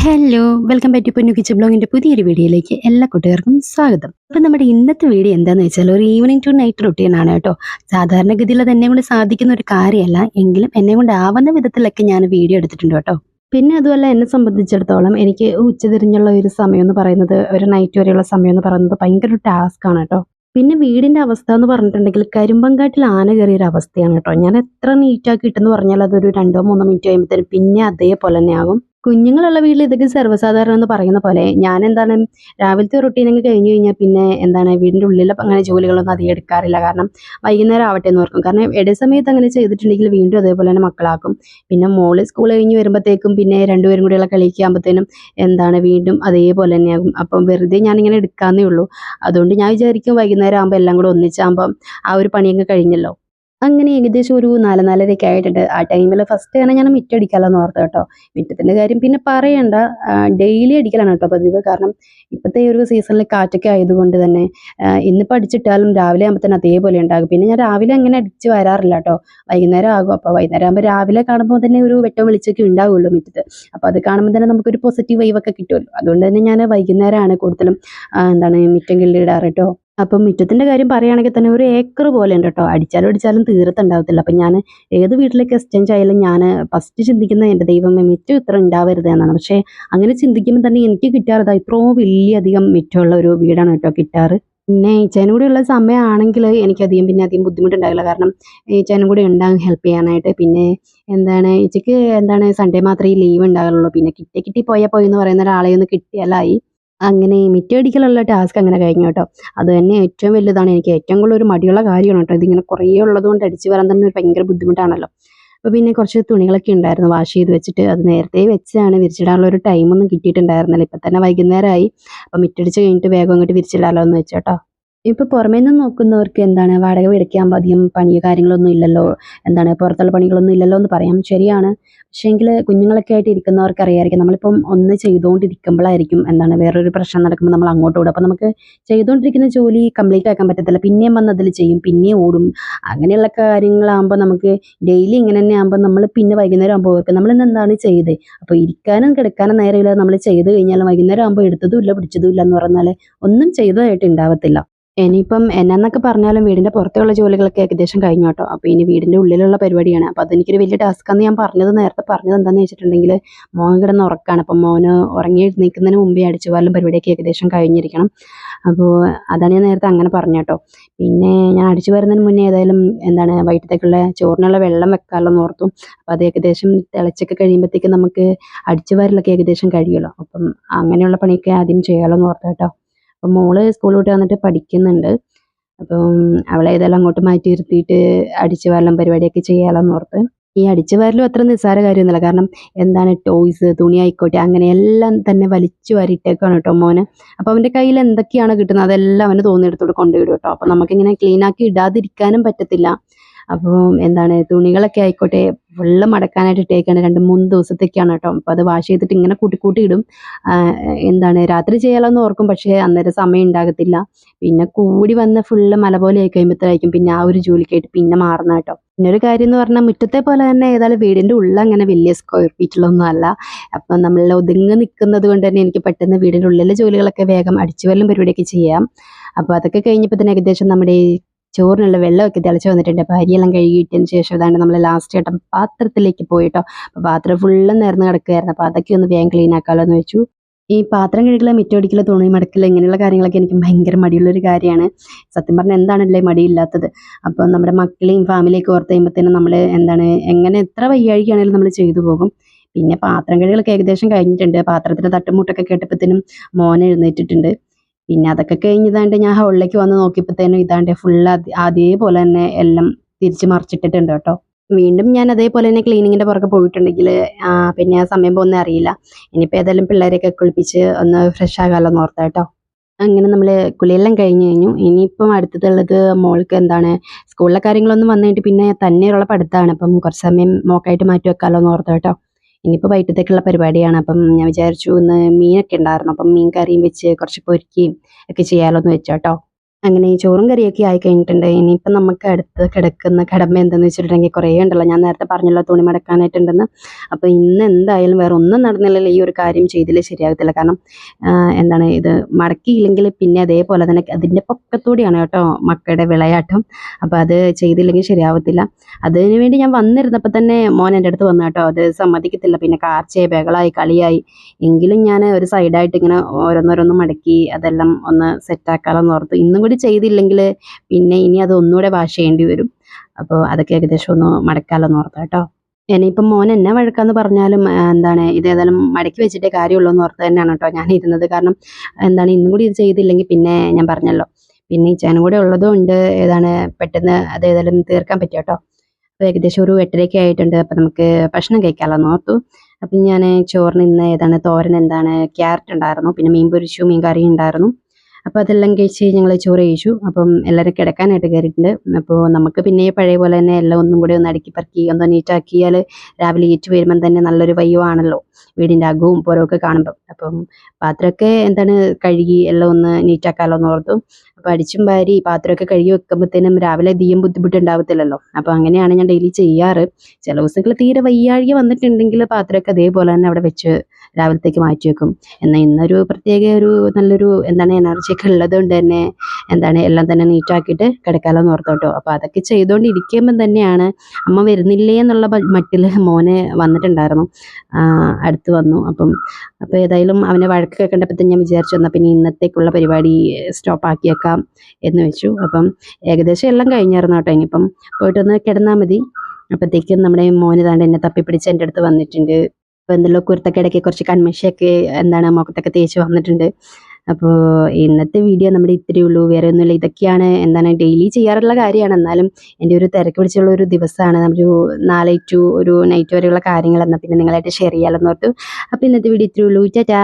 Hello welcome back to Ponnu kitchen ബ്ലോഗിന്റെ പുതിയൊരു വീഡിയോയിലേക്ക് എല്ലാ കുട്ടികൾക്കും സ്വാഗതം. അപ്പം നമ്മുടെ ഇന്നത്തെ വീഡിയോ എന്താന്ന് വെച്ചാൽ ഒരു ഈവനിങ് ടു നൈറ്റ് റൊട്ടീൻ ആണ് കേട്ടോ. സാധാരണഗതിയിൽ അത് എന്നെ കൊണ്ട് സാധിക്കുന്ന ഒരു കാര്യമല്ല. എങ്കിലും എന്നെ കൊണ്ട് ആവുന്ന വിധത്തിലൊക്കെ ഞാൻ വീഡിയോ എടുത്തിട്ടുണ്ട് കേട്ടോ. പിന്നെ അതുമല്ല എന്നെ സംബന്ധിച്ചിടത്തോളം എനിക്ക് ഉച്ചതിരിഞ്ഞുള്ള ഒരു സമയം എന്ന് പറയുന്നത് ഒരു നൈറ്റ് വരെയുള്ള സമയം എന്ന് പറയുന്നത് ഭയങ്കര ഒരു ടാസ്ക് ആണ് കേട്ടോ. പിന്നെ വീടിന്റെ അവസ്ഥ എന്ന് പറഞ്ഞിട്ടുണ്ടെങ്കിൽ കരിമ്പങ്കാട്ടിൽ ആന കയറിയ ഒരു അവസ്ഥയാണ് കേട്ടോ. ഞാൻ എത്ര നീറ്റാക്കി ഇട്ടെന്ന് പറഞ്ഞാൽ അതൊരു രണ്ടോ മൂന്നോ മിനിറ്റ് കഴിയുമ്പോഴത്തേനും പിന്നെ അതേപോലെ തന്നെ ആകും. കുഞ്ഞുങ്ങളുള്ള വീട്ടിൽ ഇതൊക്കെ സർവസാധാരണ എന്ന് പറയുന്ന പോലെ ഞാൻ എന്താണ് രാവിലത്തെ റൊട്ടീനൊക്കെ കഴിഞ്ഞു കഴിഞ്ഞാൽ പിന്നെ എന്താണ് വീടിന്റെ ഉള്ളിലെ അങ്ങനെ ജോലികളൊന്നും അധികം എടുക്കാറില്ല. കാരണം വൈകുന്നേരം ആവട്ടെ എന്ന് ഓർക്കും. കാരണം ഇട സമയത്ത് അങ്ങനെ ചെയ്തിട്ടുണ്ടെങ്കിൽ വീണ്ടും അതേപോലെ തന്നെ മക്കളാക്കും. പിന്നെ മോൾ സ്കൂൾ കഴിഞ്ഞ് വരുമ്പോഴത്തേക്കും പിന്നെ രണ്ടുപേരും കൂടിയുള്ള കളിക്കാകുമ്പോഴത്തേനും എന്താണ് വീണ്ടും അതേപോലെ തന്നെയാകും. അപ്പം വെറുതെ ഞാനിങ്ങനെ എടുക്കാമെന്നേ ഉള്ളൂ. അതുകൊണ്ട് ഞാൻ വിചാരിക്കും വൈകുന്നേരം ആകുമ്പോൾ എല്ലാം കൂടെ ഒന്നിച്ചാകുമ്പം ആ ഒരു പണിയൊക്കെ കഴിഞ്ഞല്ലോ. അങ്ങനെ ഏകദേശം ഒരു നാല് നാലരയൊക്കെ ആയിട്ടുണ്ട്. ആ ടൈമിൽ ഫസ്റ്റ് തന്നെ ഞാൻ മിറ്റടിക്കാമല്ലോ എന്ന് ഓർത്തു കേട്ടോ. മിറ്റത്തിന്റെ കാര്യം പിന്നെ പറയണ്ട. ഡെയിലി അടിക്കലാണ് കേട്ടോ പതിവ്. കാരണം ഇപ്പോഴത്തെ ഒരു സീസണിൽ കാറ്റൊക്കെ ആയതുകൊണ്ട് തന്നെ ഇന്നിപ്പോൾ അടിച്ചിട്ടാലും രാവിലെ ആകുമ്പോൾ തന്നെ അതേപോലെ ഉണ്ടാകും. പിന്നെ ഞാൻ രാവിലെ അങ്ങനെ അടിച്ച് വരാറില്ല കേട്ടോ. വൈകുന്നേരം ആകും. അപ്പോൾ വൈകുന്നേരം ആകുമ്പോൾ രാവിലെ കാണുമ്പോൾ തന്നെ ഒരു വെട്ടം വെളിച്ചൊക്കെ ഉണ്ടാവുള്ളൂ മിറ്റത്ത് അപ്പോൾ അത് കാണുമ്പോൾ തന്നെ നമുക്കൊരു പോസിറ്റീവ് വൈവൊക്കെ കിട്ടുമല്ലോ. അതുകൊണ്ട് തന്നെ ഞാൻ വൈകുന്നേരമാണ് കൂടുതലും എന്താണ് മിറ്റം കിള്ളിയിടാറ് കേട്ടോ. അപ്പം മുറ്റത്തിന്റെ കാര്യം പറയുകയാണെങ്കിൽ തന്നെ ഒരു ഏക്കർ പോലെ ഉണ്ട് കേട്ടോ. അടിച്ചാലും അടിച്ചാലും തീർത്തുണ്ടാവത്തില്ല അപ്പം ഞാൻ ഏത് വീട്ടിലേക്ക് എക്സ്ചേഞ്ച് ആയാലും ഞാൻ ഫസ്റ്റ് ചിന്തിക്കുന്ന എന്റെ ദൈവമേ മുറ്റം ഇത്ര ഉണ്ടാവരുത് എന്നാണ്. പക്ഷേ അങ്ങനെ ചിന്തിക്കുമ്പോൾ തന്നെ എനിക്ക് കിട്ടാറത് ഇത്രയും വലിയധികം മുറ്റമുള്ള ഒരു വീടാണ് കേട്ടോ കിട്ടാറ്. പിന്നെ ഈച്ചേനും കൂടെ ഉള്ള സമയമാണെങ്കിൽ എനിക്കധികം പിന്നെ അധികം ബുദ്ധിമുട്ടുണ്ടാവില്ല. കാരണം ഈച്ചേനും കൂടെ ഉണ്ടാകും ഹെൽപ്പ് ചെയ്യാനായിട്ട്. പിന്നെ എന്താണ് ഈച്ചയ്ക്ക് എന്താണ് സൺഡേ മാത്രമേ ലീവ് ഉണ്ടാകുള്ളൂ പിന്നെ കിട്ടി കിട്ടി പോയാൽ പോയി എന്ന് പറയുന്ന ഒരാളെ ഒന്ന് കിട്ടിയാലായി. അങ്ങനെ മിറ്റടിക്കലുള്ള ടാസ്ക് അങ്ങനെ കഴിഞ്ഞു കേട്ടോ. അത് തന്നെ ഏറ്റവും വലുതാണ്. എനിക്ക് ഏറ്റവും കൂടുതൽ ഒരു മടിയുള്ള കാര്യമാണ് കേട്ടോ. ഇതിങ്ങനെ കുറേ ഉള്ളതുകൊണ്ട് അടിച്ചു വരാൻ തന്നെ ഭയങ്കര ബുദ്ധിമുട്ടാണല്ലോ. അപ്പോൾ പിന്നെ കുറച്ച് തുണികളൊക്കെ ഉണ്ടായിരുന്നു വാഷ് ചെയ്ത് വെച്ചിട്ട്. അത് നേരത്തെ വെച്ചാണ് വിരിച്ചിടാനുള്ള ഒരു ടൈമൊന്നും കിട്ടിയിട്ടുണ്ടായിരുന്നില്ല. ഇപ്പം തന്നെ വൈകുന്നേരമായി. അപ്പോൾ മിറ്റടിച്ച് കഴിഞ്ഞിട്ട് വേഗം അങ്ങോട്ട് വിരിച്ചിടാമല്ലോ എന്ന് വെച്ചോട്ടോ ഇപ്പൊ പുറമേ നിന്ന് നോക്കുന്നവർക്ക് എന്താണ്? വാടക വെടിക്കാൻ അധികം പണിയോ കാര്യങ്ങളൊന്നും ഇല്ലല്ലോ. എന്താണ്? പുറത്തുള്ള പണികളൊന്നും ഇല്ലല്ലോ എന്ന് പറയാം. ശരിയാണ്. പക്ഷേങ്കിൽ കുഞ്ഞുങ്ങളൊക്കെ ആയിട്ട് ഇരിക്കുന്നവർക്ക് അറിയാമായിരിക്കും നമ്മളിപ്പം ഒന്ന് ചെയ്തുകൊണ്ടിരിക്കുമ്പോഴായിരിക്കും എന്താണ്? വേറൊരു പ്രശ്നം നടക്കുമ്പോൾ നമ്മൾ അങ്ങോട്ട് ഓടും. അപ്പോൾ നമുക്ക് ചെയ്തുകൊണ്ടിരിക്കുന്ന ജോലി കംപ്ലീറ്റ് ആക്കാൻ പറ്റത്തില്ല. പിന്നെയും വന്ന് അതിൽ ചെയ്യും പിന്നെയും ഓടും. അങ്ങനെയുള്ള കാര്യങ്ങളാകുമ്പോൾ നമുക്ക് ഡെയിലി ഇങ്ങനെ തന്നെ ആകുമ്പോൾ നമ്മൾ പിന്നെ വൈകുന്നേരം ആകുമ്പോൾ ഓർക്കും നമ്മൾ ഇന്ന് എന്താണ് ചെയ്തത് അപ്പോൾ ഇരിക്കാനും കിടക്കാനും നേരമില്ല നമ്മൾ ചെയ്ത് കഴിഞ്ഞാൽ വൈകുന്നേരം ആകുമ്പോൾ എടുത്തതും ഇല്ല പിടിച്ചതും ഇല്ല എന്ന് പറഞ്ഞാൽ ഒന്നും ചെയ്തതായിട്ട് ഉണ്ടാവത്തില്ല. ഇനിയിപ്പം എന്നാന്നൊക്കെ പറഞ്ഞാലും വീടിന്റെ പുറത്തുള്ള ജോലികളൊക്കെ ഏകദേശം കഴിഞ്ഞു കേട്ടോ. അപ്പോൾ ഇനി വീടിന്റെ ഉള്ളിലുള്ള പരിപാടിയാണ്. അപ്പോൾ അതെനിക്കൊരു വലിയ ടാസ്ക്കാന്ന് ഞാൻ പറഞ്ഞത് നേരത്തെ പറഞ്ഞത് എന്താണെന്ന് വെച്ചിട്ടുണ്ടെങ്കിൽ മോൻ കിടന്ന് ഉറക്കാണ്. അപ്പം മോന് ഉറങ്ങി നിൽക്കുന്നതിന് മുമ്പേ അടിച്ചു പോലും പരിപാടിയൊക്കെ ഏകദേശം കഴിഞ്ഞിരിക്കണം. അപ്പോൾ അതാണ് ഞാൻ നേരത്തെ അങ്ങനെ പറഞ്ഞു കേട്ടോ. പിന്നെ ഞാൻ അടിച്ചു വരുന്നതിന് മുന്നേ ഏതായാലും എന്താണ് വൈകിട്ടത്തേക്കുള്ള ചോറിനുള്ള വെള്ളം വെക്കാമല്ലോ എന്ന് ഓർത്തു. അപ്പോൾ അത് ഏകദേശം തിളച്ചൊക്കെ കഴിയുമ്പോഴത്തേക്ക് നമുക്ക് അടിച്ചു വരലൊക്കെ ഏകദേശം കഴിയുമല്ലോ. അപ്പം അങ്ങനെയുള്ള പണിയൊക്കെ ആദ്യം ചെയ്യാമല്ലോ എന്ന് ഓർത്തു കേട്ടോ. അപ്പം മോൾ സ്കൂൾ വിട്ട് വന്നിട്ട് പഠിക്കുന്നുണ്ട്. അപ്പം അവളെ ഏതായാലും അങ്ങോട്ട് മാറ്റി ഇരുത്തിയിട്ട് അടിച്ചു വാരലും പരിപാടിയൊക്കെ ചെയ്യാമെന്ന് ഓർത്ത്. ഈ അടിച്ചു വാരലും അത്ര നിസ്സാര കാര്യമൊന്നുമില്ല. കാരണം എന്താണ് ടോയ്സ് തുണി ആയിക്കോട്ടെ അങ്ങനെ എല്ലാം തന്നെ വലിച്ചു വാരിയിട്ടേക്കാണ് കേട്ടോ മോന്. അപ്പോൾ അവന്റെ കയ്യിൽ എന്തൊക്കെയാണ് കിട്ടുന്നത് അതെല്ലാം അവന് തോന്നിയെടുത്തോട്ട് കൊണ്ടുവിടും കേട്ടോ. അപ്പോൾ നമുക്കിങ്ങനെ ക്ലീൻ ആക്കി ഇടാതിരിക്കാനും പറ്റത്തില്ല. അപ്പോൾ എന്താണ് തുണികളൊക്കെ ആയിക്കോട്ടെ ഫുള്ള് മടക്കാനായിട്ട് ഇട്ടേക്കാണ് രണ്ട് മൂന്ന് ദിവസത്തേക്കാണ് കേട്ടോ. അപ്പോൾ അത് വാഷ് ചെയ്തിട്ട് ഇങ്ങനെ കൂട്ടി കൂട്ടി ഇടും എന്താണ് രാത്രി ചെയ്യാലോന്ന് ഓർക്കും പക്ഷേ അന്നേരം സമയം ഉണ്ടാകത്തില്ല. പിന്നെ കൂടി വന്ന് ഫുള്ള് മല പോലെ ആയി കഴിയുമ്പോഴത്തേക്കും പിന്നെ ആ ഒരു ജോലിക്കായിട്ട് പിന്നെ മാറുന്ന കേട്ടോ. പിന്നെ ഒരു കാര്യം എന്ന് പറഞ്ഞാൽ മുറ്റത്തെ പോലെ തന്നെ ഏതായാലും വീടിന്റെ ഉള്ളിൽ അങ്ങനെ വലിയ സ്ക്വയർ ഫീറ്റിലൊന്നും അല്ല. അപ്പം നമ്മൾ ഒതുങ്ങി നിൽക്കുന്നത് കൊണ്ട് തന്നെ എനിക്ക് പെട്ടെന്ന് വീടിന്റെ ഉള്ളിലെ ജോലികളൊക്കെ വേഗം അടിച്ചു വരലും പരിപാടിയൊക്കെ ചെയ്യാം. അപ്പോൾ അതൊക്കെ കഴിഞ്ഞപ്പോൾ തന്നെ ഏകദേശം നമ്മുടെ ഈ ചോറിനുള്ള വെള്ളമൊക്കെ തിളച്ച് വന്നിട്ടുണ്ട്. അപ്പോൾ അരിയെല്ലാം കഴുകിയിട്ടതിന് ശേഷം അതാണ്ട് നമ്മൾ ലാസ്റ്റ് ഘട്ടം പാത്രത്തിലേക്ക് പോയിട്ടോ. അപ്പോൾ പാത്രം ഫുള്ള് നിറഞ്ഞ് കിടക്കുകയായിരുന്നു. അപ്പോൾ അതൊക്കെ ഒന്ന് വേഗം ക്ലീൻ ആക്കാമല്ലോ എന്ന് വെച്ചു. ഈ പാത്രം കഴുകല മിറ്റടിക്കല തുണി മടക്കില്ല ഇങ്ങനെയുള്ള കാര്യങ്ങളൊക്കെ എനിക്ക് ഭയങ്കര മടിയുള്ളൊരു കാര്യമാണ്. സത്യം പറഞ്ഞാൽ എന്താണല്ലേ മടിയില്ലാത്തത്? അപ്പോൾ നമ്മുടെ മക്കളെയും ഫാമിലിയൊക്കെ ഓർത്ത് കഴിയുമ്പോഴത്തേനും നമ്മൾ എന്താണ് എങ്ങനെ എത്ര വയ്യാഴികയാണെങ്കിലും നമ്മൾ ചെയ്തു പോകും. പിന്നെ പാത്രം കഴുകലൊക്കെ ഏകദേശം കഴിഞ്ഞിട്ടുണ്ട്. പാത്രത്തിന്റെ തട്ടുമുട്ടൊക്കെ കേട്ടപ്പോഴത്തേനും മോൻ എഴുന്നേറ്റിട്ടുണ്ട്. പിന്നെ അതൊക്കെ കഴിഞ്ഞതാണ്ട് ഞാൻ ഹോളിലേക്ക് വന്ന് നോക്കിയപ്പോഴത്തേനും ഇതാണ്ട് ഫുൾ അതേപോലെ തന്നെ എല്ലാം തിരിച്ച് മറിച്ചിട്ടിട്ടുണ്ട് കേട്ടോ. വീണ്ടും ഞാൻ അതേപോലെ തന്നെ ക്ലീനിങ്ങിന്റെ പുറകെ പോയിട്ടുണ്ടെങ്കിൽ പിന്നെ ആ സമയം പോകുന്ന അറിയില്ല. ഇനിയിപ്പോൾ ഏതായാലും പിള്ളേരെയൊക്കെ കുളിപ്പിച്ച് ഒന്ന് ഫ്രഷ് ആകാമല്ലോ എന്ന് ഓർത്താ കേട്ടോ. അങ്ങനെ നമ്മൾ കുളിയെല്ലാം കഴിഞ്ഞ് കഴിഞ്ഞു. ഇനിയിപ്പം അടുത്തതുള്ളത് മോൾക്ക് എന്താണ് സ്കൂളിലെ കാര്യങ്ങളൊന്നും വന്നിട്ട് പിന്നെ തന്നെയുള്ള പഠിത്തമാണ്. അപ്പം കുറച്ച് സമയം മോക്കായിട്ട് മാറ്റി വെക്കാമല്ലോ എന്ന് ഓർത്താ കേട്ടോ. ഇനിയിപ്പോൾ വൈകിട്ടത്തേക്കുള്ള പരിപാടിയാണ്. അപ്പം ഞാൻ വിചാരിച്ചു ഇന്ന് മീനൊക്കെ ഉണ്ടായിരുന്നു. അപ്പം മീൻ കറിയും വെച്ച് കുറച്ച് പൊരിക്കുകയും ഒക്കെ ചെയ്യാമല്ലോ എന്ന് വെച്ചോട്ടോ അങ്ങനെ ചോറും കറിയൊക്കെ ആയി കഴിഞ്ഞിട്ടുണ്ട്. ഇനിയിപ്പം നമുക്ക് അടുത്ത് കിടക്കുന്ന കടമ എന്താണെന്ന് വെച്ചിട്ടുണ്ടെങ്കിൽ കുറേ ഉണ്ടല്ലോ. ഞാൻ നേരത്തെ പറഞ്ഞല്ലോ തുണി മടക്കാനായിട്ടുണ്ടെന്ന്. അപ്പോൾ ഇന്ന് എന്തായാലും വേറെ ഒന്നും നടന്നില്ലല്ലോ ഈ ഒരു കാര്യം ചെയ്തില്ലേ ശരിയാകത്തില്ല. കാരണം എന്താണ് ഇത് മടക്കിയില്ലെങ്കിൽ പിന്നെ അതേപോലെ തന്നെ അതിന്റെ പൊക്കത്തൂടിയാണ് കേട്ടോ മക്കളുടെ വിളയാട്ടം. അപ്പോൾ അത് ചെയ്തില്ലെങ്കിൽ ശരിയാവത്തില്ല. അതിനു വേണ്ടി ഞാൻ വന്നിരുന്നപ്പോൾ തന്നെ മോൻ എന്റെ അടുത്ത് വന്നു കേട്ടോ. അത് സമ്മതിക്കത്തില്ല. പിന്നെ കാർച്ചയായി ബഹളായി കളിയായി. എങ്കിലും ഞാൻ ഒരു സൈഡായിട്ട് ഇങ്ങനെ ഓരോന്നോരോന്ന് മടക്കി അതെല്ലാം ഒന്ന് സെറ്റാക്കാമെന്ന് ഓർത്തു ഇന്നും കൂടി ചെയ്തില്ലെങ്കിൽ പിന്നെ ഇനി അത് ഒന്നുകൂടെ വാഷ് ചെയ്യേണ്ടി വരും. അപ്പോൾ അതൊക്കെ ഏകദേശം ഒന്ന് മടക്കാമെന്ന് ഓർത്തു കേട്ടോ ഇനിയിപ്പം മോൻ എന്നെ വഴക്കാന്ന് പറഞ്ഞാലും എന്താണ് ഇത് ഏതായാലും മടക്കി വെച്ചിട്ടേ കാര്യമുള്ളൂ എന്ന് ഓർത്ത് തന്നെയാണ് കേട്ടോ ഞാൻ ഇരുന്നത്. കാരണം എന്താണ് ഇന്നും കൂടി ഇത് ചെയ്തില്ലെങ്കിൽ പിന്നെ ഞാൻ പറഞ്ഞല്ലോ. പിന്നെ ഈ ചേനും കൂടെ ഉള്ളതുകൊണ്ട് ഏതാണ് പെട്ടെന്ന് അത് ഏതായാലും തീർക്കാൻ പറ്റും കേട്ടോ അപ്പോൾ ഏകദേശം ഒരു എട്ടരയൊക്കെ ആയിട്ടുണ്ട്. അപ്പം നമുക്ക് ഭക്ഷണം കഴിക്കാമല്ലോ ഓർത്തു. അപ്പം ഞാൻ ചോറിന് ഇന്ന് ഏതാണ് തോരൻ എന്താണ് ക്യാരറ്റ് ഉണ്ടായിരുന്നു. പിന്നെ മീൻ പൊരിച്ചു മീൻ കറി ഉണ്ടായിരുന്നു. അപ്പോൾ അതെല്ലാം കഴിച്ച് ഞങ്ങൾ ചോറ് കഴിച്ചു. അപ്പം എല്ലാവരും കിടക്കാനായിട്ട് കയറിയിട്ടുണ്ട്. അപ്പോൾ നമുക്ക് പിന്നെ പഴയ പോലെ തന്നെ എല്ലാം ഒന്നും കൂടി ഒന്ന് അടുക്കി പറക്കി ഒന്ന് നീറ്റാക്കിയാൽ രാവിലെ ഏറ്റു വരുമ്പം തന്നെ നല്ലൊരു വയ്യമാണല്ലോ വീടിന്റെ അകവും പുറമൊക്കെ കാണുമ്പം. അപ്പം പാത്രമൊക്കെ എന്താണ് കഴുകി എല്ലാം ഒന്ന് നീറ്റാക്കാമല്ലോ എന്ന് ഓർത്തു. അപ്പോൾ അടിച്ചും വാരി പാത്രമൊക്കെ കഴുകി വെക്കുമ്പോഴത്തേനും രാവിലെ അധികം ബുദ്ധിമുട്ടുണ്ടാവത്തില്ലല്ലോ. അപ്പോൾ അങ്ങനെയാണ് ഞാൻ ഡെയിലി ചെയ്യാറ്. ചില ദിവസങ്ങൾ തീരെ വയ്യാഴിക വന്നിട്ടുണ്ടെങ്കിൽ പാത്രമൊക്കെ അതേപോലെ തന്നെ അവിടെ വെച്ച് രാവിലത്തേക്ക് മാറ്റി വെക്കും. എന്നാൽ ഇന്നൊരു പ്രത്യേക ഒരു നല്ലൊരു എന്താണ് എനർജി ഒക്കെ ഉള്ളത് കൊണ്ട് തന്നെ എന്താണ് എല്ലാം തന്നെ നീറ്റാക്കിയിട്ട് കിടക്കാലോന്ന് എന്ന് ഓർത്തോട്ടോ അപ്പോൾ അതൊക്കെ ചെയ്തുകൊണ്ടിരിക്കുമ്പം തന്നെയാണ് അമ്മ വരുന്നില്ലേ എന്നുള്ള മട്ടിൽ മോനെ വന്നിട്ടുണ്ടായിരുന്നു. അടുത്ത് വന്നു. അപ്പം അപ്പോൾ ഏതായാലും അവനെ വഴക്ക് കേൾക്കേണ്ടപ്പോൾ ഞാൻ വിചാരിച്ചു എന്നാൽ പിന്നെ ഇന്നത്തേക്കുള്ള പരിപാടി സ്റ്റോപ്പാക്കിയേക്കാം എന്ന് വെച്ചു. അപ്പം ഏകദേശം എല്ലാം കഴിഞ്ഞായിരുന്നു കേട്ടോ. ഇനിയിപ്പം പോയിട്ടൊന്ന് കിടന്നാൽ മതി. അപ്പോഴത്തേക്കും നമ്മുടെ മോന് താണ്ട് എന്നെ തപ്പിപ്പിടിച്ച് എന്റെ അടുത്ത് വന്നിട്ടുണ്ട്. അപ്പോൾ എന്തെല്ലോ കുരുത്തക്കിടയ്ക്ക് കുറച്ച് കൺമഷിയൊക്കെ എന്താണ് മുഖത്തൊക്കെ തേച്ച് വന്നിട്ടുണ്ട്. അപ്പോൾ ഇന്നത്തെ വീഡിയോ നമ്മുടെ ഇത്രയേ ഉള്ളൂ. വേറെ ഒന്നുമില്ല. ഇതൊക്കെയാണ് എന്താണ് ഡെയിലി ചെയ്യാറുള്ള കാര്യമാണ്. എന്നാലും എന്റെ ഒരു തിരക്ക് പിടിച്ചുള്ള ഒരു ദിവസമാണ്. ഒരു നാളെ ടു ഒരു നൈറ്റ് വരെയുള്ള കാര്യങ്ങൾ എന്നാൽ പിന്നെ നിങ്ങളായിട്ട് ഷെയർ ചെയ്യാമെന്ന് ഓർത്തു. അപ്പോൾ ഇന്നത്തെ വീഡിയോ ഇത്രയേ ഉള്ളൂ. ടാറ്റാ.